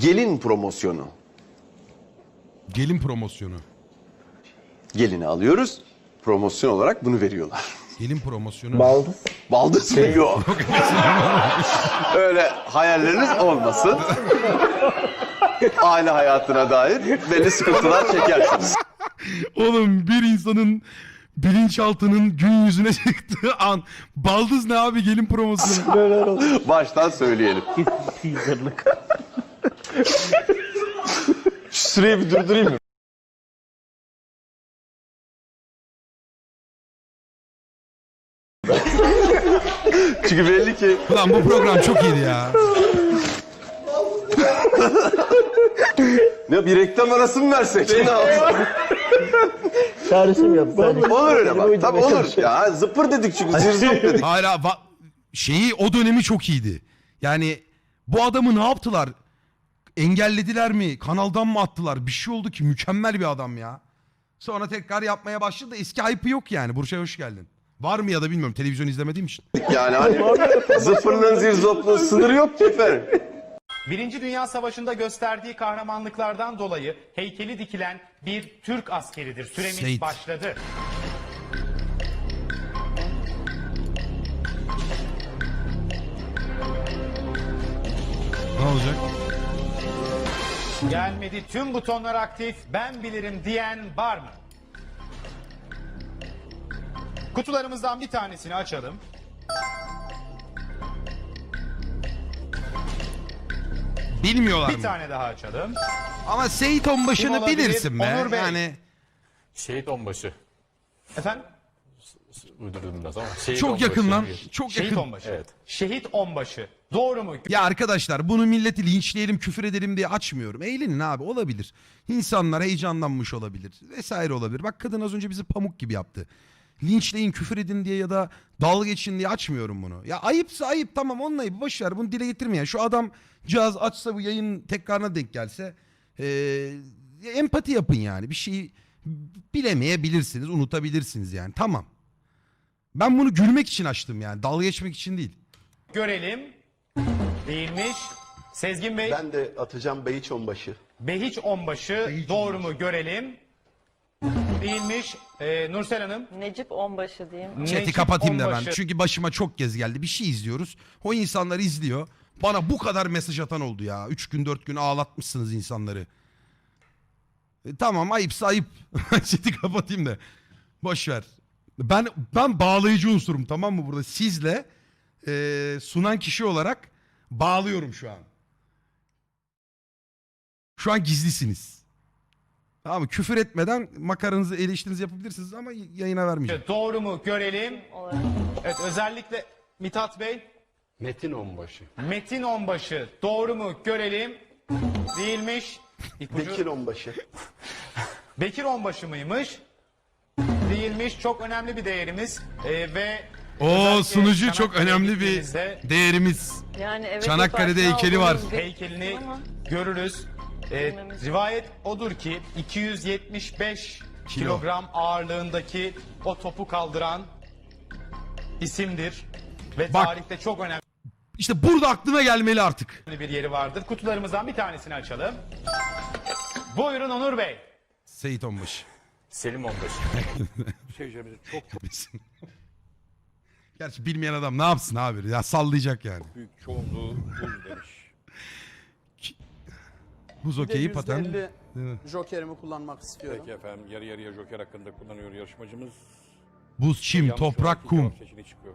Gelin promosyonu. Gelin promosyonu. Gelini alıyoruz. Promosyon olarak bunu veriyorlar. Gelin promosyonu. Baldız. Baldız mı? Yok. Öyle hayalleriniz olmasın. Aile hayatına dair belli sıkıntılar çekersiniz. Oğlum bir insanın bilinçaltının gün yüzüne çıktığı an baldız ne abi gelin promosyonu. Baştan söyleyelim. Teaserlık. Şu süreyi bir durdurayım mı? Çünkü belli ki Ulan bu program çok iyiydi ya. ne bir reklam arası mı versek? Ne yapalım? Çağrışım yap olur öyle bak. Tabii olur. Ya zıpır dedik çünkü zirzop dedik. Hala şeyi o dönemi çok iyiydi. Yani bu adamı ne yaptılar? Engellediler mi? Kanaldan mı attılar? Bir şey oldu ki mükemmel bir adam ya. Sonra tekrar yapmaya başladı. Eski hype'ı yok yani. Burçay hoş geldin. Var mı ya da bilmiyorum. Televizyon izlemediğim için. Yani hani zıpırlığın zirzopluğun sınırı yok ki efendim. Birinci Dünya Savaşı'nda gösterdiği kahramanlıklardan dolayı heykeli dikilen bir Türk askeridir. Süremiz Seyit. başladı. Ne olacak? Gelmedi tüm butonlar aktif ben bilirim diyen var mı? Kutularımızdan bir tanesini açalım. Bilmiyorlar Bir mı? tane daha açalım. Ama Seyit Onbaşı'nı olabilir? bilirsin be. Onur Bey. Yani Şehit onbaşı. Efendim? Uydurdum biraz ama. Şehit çok onbaşı. yakın lan. Çok Şehit yakın. onbaşı. Evet. Şehit onbaşı. Doğru mu? Ya arkadaşlar bunu milleti linçleyelim, küfür edelim diye açmıyorum. Eğlenin abi olabilir. İnsanlar heyecanlanmış olabilir. Vesaire olabilir. Bak kadın az önce bizi pamuk gibi yaptı. Linçleyin, küfür edin diye ya da dalga geçin diye açmıyorum bunu. Ya ayıpsa ayıp tamam onun ayıbı boş ver bunu dile getirmeyen. Şu adam cihaz açsa bu yayın tekrarına denk gelse eee, empati yapın yani. Bir şeyi bilemeyebilirsiniz, unutabilirsiniz yani. Tamam. Ben bunu gülmek için açtım yani. Dalga geçmek için değil. Görelim. Değilmiş. Sezgin Bey. Ben de atacağım Beyiç Onbaşı. Behiç onbaşı. Doğru mu? Görelim. Değilmiş. Ee, Nursel Hanım. Necip Onbaşı diyeyim. Chat'i Necip kapatayım da ben. onbaşı. Çünkü başıma çok kez geldi. Bir şey izliyoruz. O insanlar izliyor. Bana bu kadar mesaj atan oldu ya. Üç gün dört gün ağlatmışsınız insanları. E, tamam ayıpsa ayıp. Chat'i kapatayım da. Boş ver. Ben ben bağlayıcı unsurum tamam mı burada? Sizle e, sunan kişi olarak bağlıyorum şu an. Şu an gizlisiniz. Tamam mı? Küfür etmeden makaranızı eleştirinizi yapabilirsiniz ama yayına vermeyeceğim. Doğru mu? Görelim. Evet özellikle Mithat Bey. Metin Onbaşı. Metin onbaşı. Doğru mu? Görelim. Değilmiş. İpucu. Bekir Onbaşı. Bekir onbaşı mıymış? Değilmiş. Çok önemli bir değerimiz. Ee, ve O özellikle sunucu çok önemli bir değerimiz. Yani evet Çanakkale'de heykeli var. olduğumuz bir- heykelini Ama görürüz. Ee, rivayet odur ki 275 kilogram ağırlığındaki o topu kaldıran isimdir. Ve Bak. tarihte çok önemli İşte burada aklına gelmeli artık. bir yeri vardır. Kutularımızdan bir tanesini açalım. Buyurun Onur Bey. Seyit Onbaşı. Selim onbaşı. Gerçi bilmeyen adam ne yapsın abi? Ya sallayacak yani. büyük çoğunluğu buz demiş. Buz okeyi paten. Değil mi? Joker'imi kullanmak istiyorum. Peki efendim yarı yarıya joker hakkında kullanıyor yarışmacımız. Buz, çim, Yanlış toprak, iki kum. cevap seçeneği çıkıyor.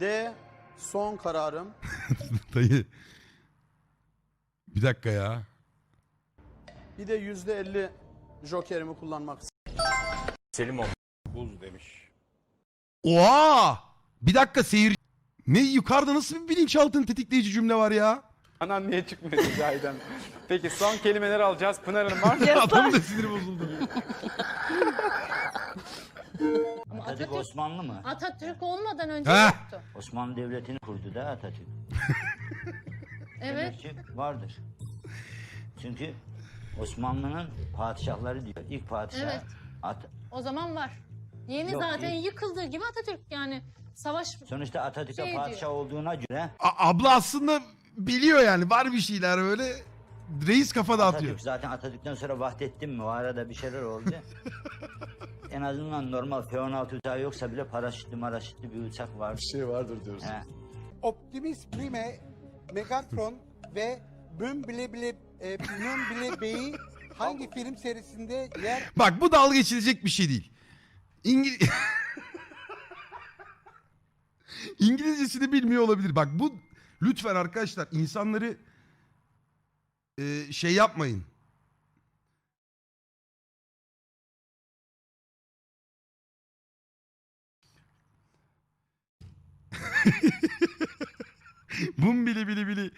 D son kararım. Dayı. Bir dakika ya. Bir de yüzde elli Joker'imi kullanmak istiyorum. Selim. Buz demiş. Oha! Bir dakika seyir... Ne yukarıda nasıl bir bilinçaltını tetikleyici cümle var ya? Anan niye çıkmıyor Cahiden? Peki son kelimeleri alacağız. Pınar Hanım var mı? Adamın da siniri bozuldu. Atatürk Osmanlı mı? Atatürk olmadan önce Heh. yoktu. Osmanlı Devleti'ni kurdu da Atatürk. Evet. Demek ki vardır. Çünkü Osmanlı'nın padişahları diyor. İlk padişah Evet. At- O zaman var. Yeni Yok, zaten değil. yıkıldığı gibi Atatürk yani savaş sonuçta Atatürk'e Şey padişah diyor. olduğuna göre A- abla aslında biliyor yani var bir şeyler böyle reis kafa dağıtıyor. Atatürk zaten Atatürk'ten sonra Vahdettin mi? O arada bir şeyler oldu. en azından normal F-16 uçağı yoksa bile paraşütlü maraşütlü bir uçak var. Bir şey vardır diyoruz. He. Optimus Prime, Megatron ve Bumblebee e, Bumblebee Bey'i hangi film serisinde yer Bak bu dalga geçilecek bir şey değil. İngiliz İngilizcesini bilmiyor olabilir. Bak bu lütfen arkadaşlar insanları e, şey yapmayın. Bum bili bili bili.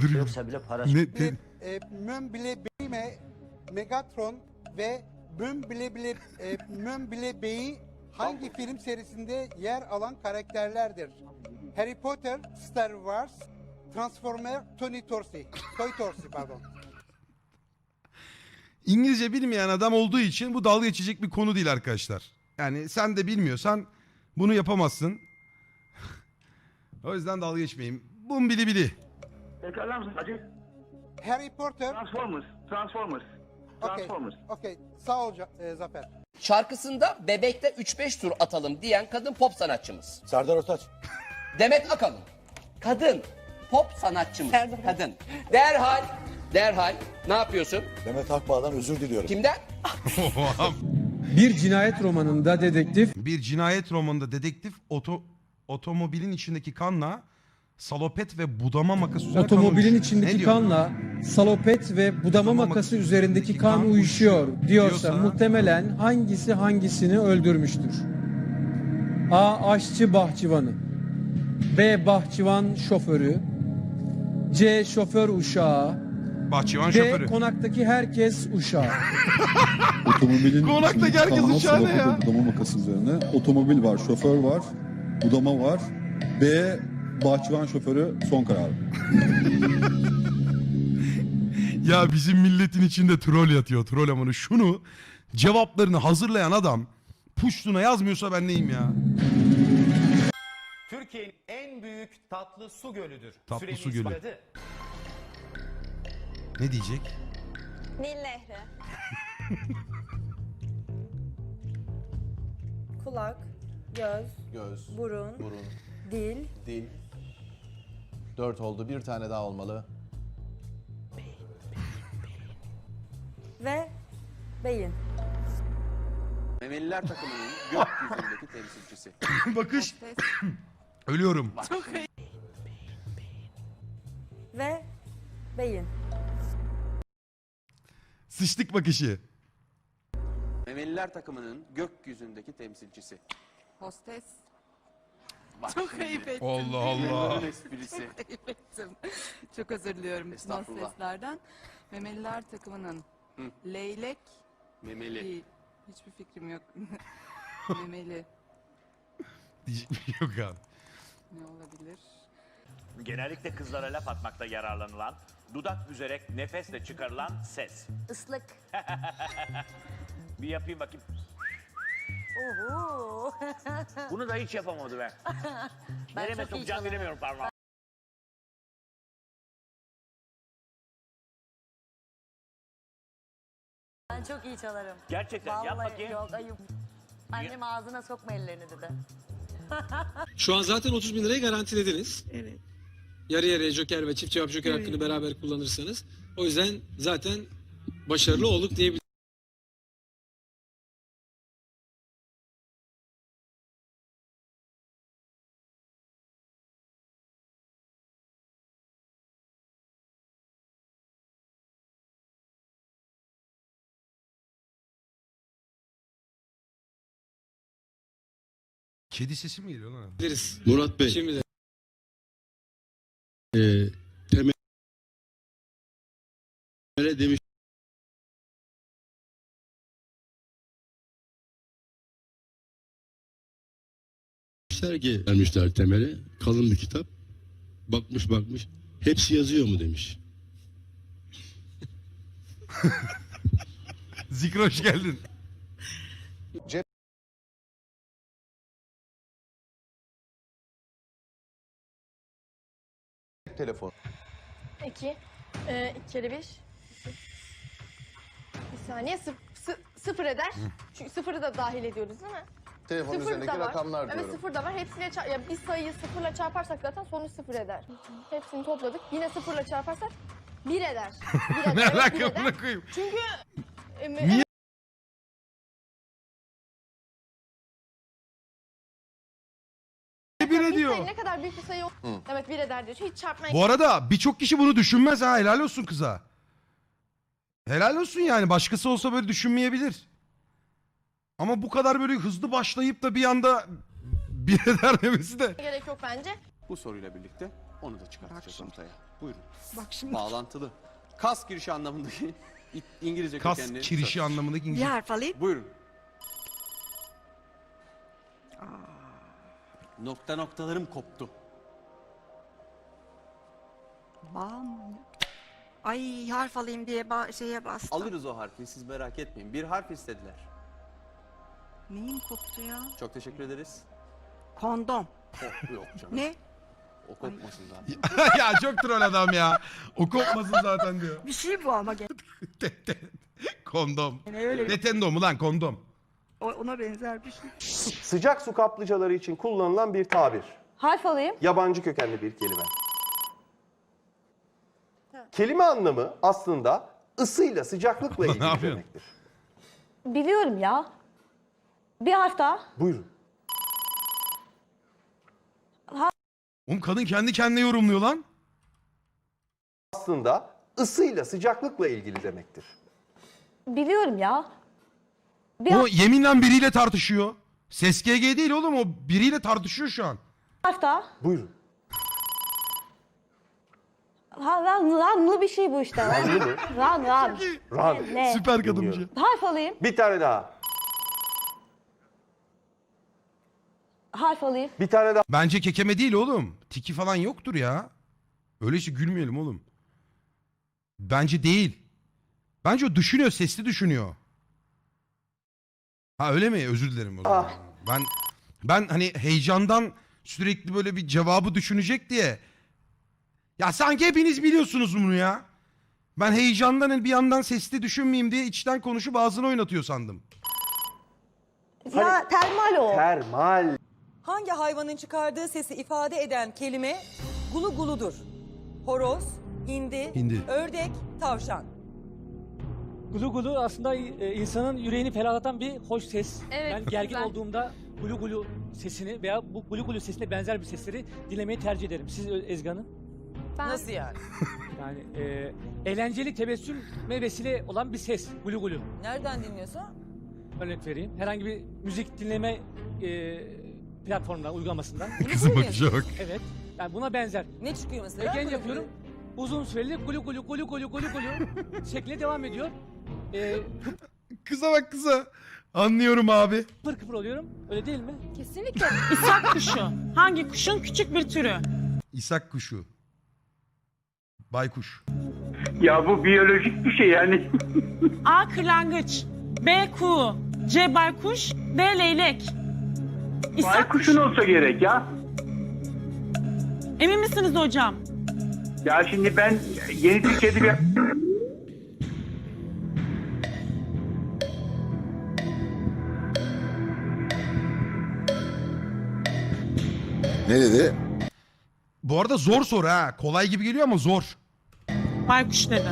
Dur. Yoksa bile paraşütlü Ne, ne- e, Bumblebee, Megatron ve Bumblebee e, Bumblebee hangi film serisinde yer alan karakterlerdir? Harry Potter, Star Wars, Transformer, Tony Torsi. Toy Torsi pardon. İngilizce bilmeyen adam olduğu için bu dalga geçecek bir konu değil arkadaşlar. Yani sen de bilmiyorsan bunu yapamazsın. o yüzden dalga geçmeyin. Bum bili bili. Tekrarlar mısın hacı? Harry Potter. Transformers. Transformers. Okey. Okey. Sağ ol e, Zafer. Şarkısında bebekte 3-5 tur atalım diyen kadın pop sanatçımız. Serdar Ortaç. Demet Akalın. Kadın pop sanatçımız. Kadın. Derhal, derhal ne yapıyorsun? Demet Akbağ'dan özür diliyorum. Kimden? Bir cinayet romanında dedektif bir cinayet romanında dedektif oto, otomobilin içindeki kanla salopet ve budama makası üzerine kan otomobilin uyuşuyor. içindeki diyor? kanla salopet ve budama Budama makası makası üzerindeki kan uyuşuyor diyorsa Diyorsa- muhtemelen hangisi hangisini öldürmüştür? A. Aşçı bahçıvanı B. Bahçıvan şoförü C. Şoför uşağı Bahçıvan D. şoförü. Konaktaki herkes uşağı Otomobilin Konaktaki herkes uçağı ne ya? budama makası üzerine. Otomobil var, şoför var, budama var. B. Bahçıvan şoförü son karar. Ya bizim milletin içinde troll yatıyor troll amanı. Şunu cevaplarını hazırlayan adam puştuna yazmıyorsa ben neyim ya? Türkiye'nin en büyük tatlı su gölüdür. Tatlı Süremiz su gölü. başladı. Ne diyecek? Nil Nehri. Kulak, göz, Göz, burun, burun, dil, dil. Dört oldu. Bir tane daha olmalı. ve beyin. Memeliler takımının gökyüzündeki temsilcisi. Bakış. Ölüyorum. Ve beyin. Sıçtık bakışı. Memeliler takımının gökyüzündeki temsilcisi. Hostes. Çok ayıp ettim. Allah Allah. esprisi. Ayıp ettim. Çok özür diliyorum bütün Estağfurullah. hosteslerden. Memeliler takımının Hı. leylek Memeli. değil. Hiçbir fikrim yok. Memeli Diyecek bir şey yok abi. ne olabilir? Genellikle kızlara laf atmakta yararlanılan, dudak büzerek nefesle çıkarılan ses. Islık. Bir yapayım bakayım. Oho. Bunu da hiç yapamadı ben. Nereye çok iyi sokacağım bilemiyorum parmağı. Ben çok iyi çalarım. Gerçekten yap Vallahi bakayım. yok ayıp. Annem ağzına sokma ellerini dedi. Şu an zaten 30 bin lirayı garantilediniz. Evet. Yarı yarıya joker ve çift cevap joker hakkını beraber kullanırsanız. O yüzden zaten başarılı olduk diyebiliriz. Kedi sesi mi geliyor lan? Murat Bey. Şimdi de. Ee, temele demiş demişler ki vermişler temele kalın bir kitap bakmış bakmış hepsi yazıyor mu demiş. Zikra hoş geldin. Cep telefonu. İki. Ee, iki kere bir. Bir saniye sıf sı- sıfır eder. Çünkü sıfırı da dahil ediyoruz değil mi? Telefonun Sıfır üzerindeki rakamlar Evet diyorum. sıfır da var. Hepsiyle çar- ya bir sayıyı sıfırla çarparsak zaten sonuç sıfır eder. Hepsini topladık. Yine sıfırla çarparsak bir eder. Bir eder. ne evet, alaka koyayım? Çünkü e, Niye? Bir ediyor? ne kadar büyük bir sayı yok. Evet bir eder diyor. Hiç çarpmaya Bu arada birçok kişi bunu düşünmez ha. Helal olsun kıza. Helal olsun yani. Başkası olsa böyle düşünmeyebilir. Ama bu kadar böyle hızlı başlayıp da bir anda bir eder demesi de. gerek yok bence. Bu soruyla birlikte onu da çıkartacağız ortaya. Buyurun. Bak şimdi. Bağlantılı. Kas girişi anlamındaki İ- İngilizce Kas kökenli kirişi anlamındaki Bir İngilizce. harf alayım. Buyurun. Nokta noktalarım koptu. Bam. Ay harf alayım diye ba- şeye bastım. Alırız o harfi siz merak etmeyin. Bir harf istediler. Neyim koptu ya? Çok teşekkür ederiz. Kondom. O, yok canım. Ne? O kopmasın zaten. ya çok troll adam ya. O kopmasın zaten diyor. Bir şey bu ama. gene. kondom. Yani öyle bir- mu lan kondom? O- Ona benzer bir şey. Sıcak su kaplıcaları için kullanılan bir tabir. Harf alayım. Yabancı kökenli bir kelime. Kelime anlamı aslında ısıyla sıcaklıkla ilgili yapıyorsun? demektir. Biliyorum ya. Bir harf daha. Buyurun. Oğlum kadın kendi kendine yorumluyor lan. Aslında ısıyla sıcaklıkla ilgili demektir. Biliyorum ya. Bir O yeminle biriyle tartışıyor. Ses GG değil oğlum o biriyle tartışıyor şu an. harf daha. Buyurun. Ha, ran, ranlı bir şey bu işte. Anlı mı? Ran, ran. Ran. Ne? Süper kadınmış. Dinliyorum. Harf alayım. Bir tane daha. Harf alayım. Bir tane daha. Bence kekeme değil oğlum. Tiki falan yoktur ya. Öyle şey gülmeyelim oğlum. Bence değil. Bence o düşünüyor, sesli düşünüyor. Ha öyle mi? Özür dilerim o zaman. Ah. Ben ben hani heyecandan sürekli böyle bir cevabı düşünecek diye. Ya sanki hepiniz biliyorsunuz bunu ya. Ben heyecandan hani bir yandan sesli düşünmeyeyim diye içten konuşup ağzını oynatıyor sandım. Ya termal o. Termal. Hangi hayvanın çıkardığı sesi ifade eden kelime gulu guludur? Horoz, hindi, Hindi. ördek, tavşan. Gulu gulu aslında e, insanın yüreğini ferahlatan bir hoş ses. Evet, ben gergin güzel. olduğumda gulu gulu sesini veya bu gulu gulu sesine benzer bir sesleri dinlemeyi tercih ederim. Siz Ö- Ezgi Hanım? Nasıl yani? Yani e, eğlenceli tebessüme vesile olan bir ses gulu gulu. Nereden dinliyorsun? Örnek vereyim. Herhangi bir müzik dinleme e, platformundan, uygulamasından. Kızım bakacak. evet. Yani buna benzer. Ne çıkıyor mesela? Egen yapıyorum. Uzun süreli gulu gulu gulu gulu gulu gulu şeklinde devam ediyor. E, Kıza bak kıza. Anlıyorum abi. kıpır kıpır oluyorum. Öyle değil mi? Kesinlikle. İshak kuşu. Hangi kuşun küçük bir türü? İshak kuşu. Baykuş. Ya bu biyolojik bir şey yani. A. Kırlangıç. B. Kuğu. C. Baykuş. D. Leylek. İshak Baykuşun olsa gerek ya. Emin misiniz hocam? Ya şimdi ben yeni Türkiye'de bir... Ne dedi? Bu arada zor soru ha. Kolay gibi geliyor ama zor. Baykuş dedi.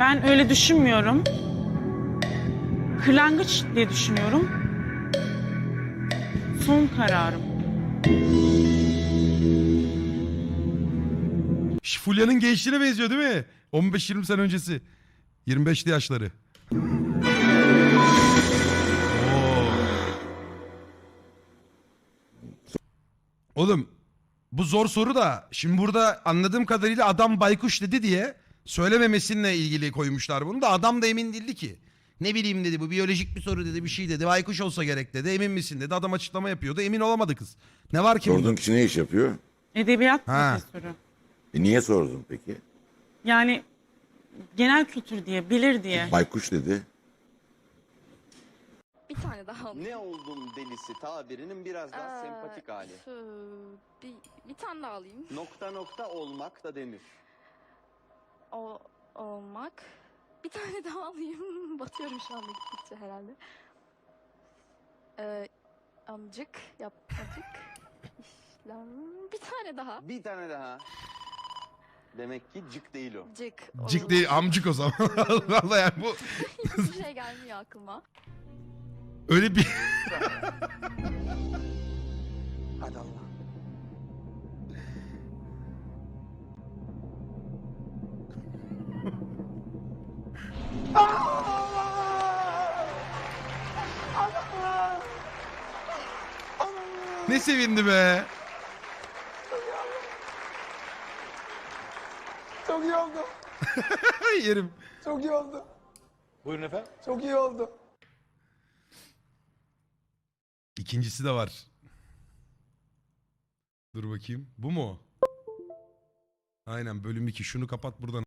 Ben öyle düşünmüyorum. Kırlangıç diye düşünüyorum. Son kararım. Fulya'nın gençliğine benziyor değil mi? 15-20 sene öncesi. 25'li yaşları. Oğlum bu zor soru da şimdi burada anladığım kadarıyla adam baykuş dedi diye söylememesinle ilgili koymuşlar bunu da adam da emin değildi ki. Ne bileyim dedi bu biyolojik bir soru dedi bir şey dedi baykuş olsa gerek dedi emin misin dedi adam açıklama yapıyordu emin olamadı kız. Ne var ki bunda? Sorduğun kişi ne iş yapıyor? Edebiyat Ha. profesörü. E niye sordun peki? Yani genel kültür diye, bilir diye. Baykuş dedi. Bir tane daha alayım. Ne oldum delisi tabirinin biraz daha Ee, sempatik hali. şu- Bir, bir tane daha alayım. Nokta nokta olmak da denir. O olmak. Bir tane daha alayım. Batıyorum şu anda gittikçe herhalde. Ee, amcık yapmacık. İşlem. Bir tane daha. Bir tane daha. Demek ki cık değil o. Cık. Cik değil amcık o zaman. Vallahi yani bu Hiçbir şey gelmiyor aklıma. Öyle bir... Hadi Allah. ne sevindi be. Çok iyi oldu. Yerim. Çok iyi oldu. Buyurun efendim. Çok iyi oldu. İkincisi de var. Dur bakayım. Bu mu? Aynen bölüm 2. Şunu kapat buradan.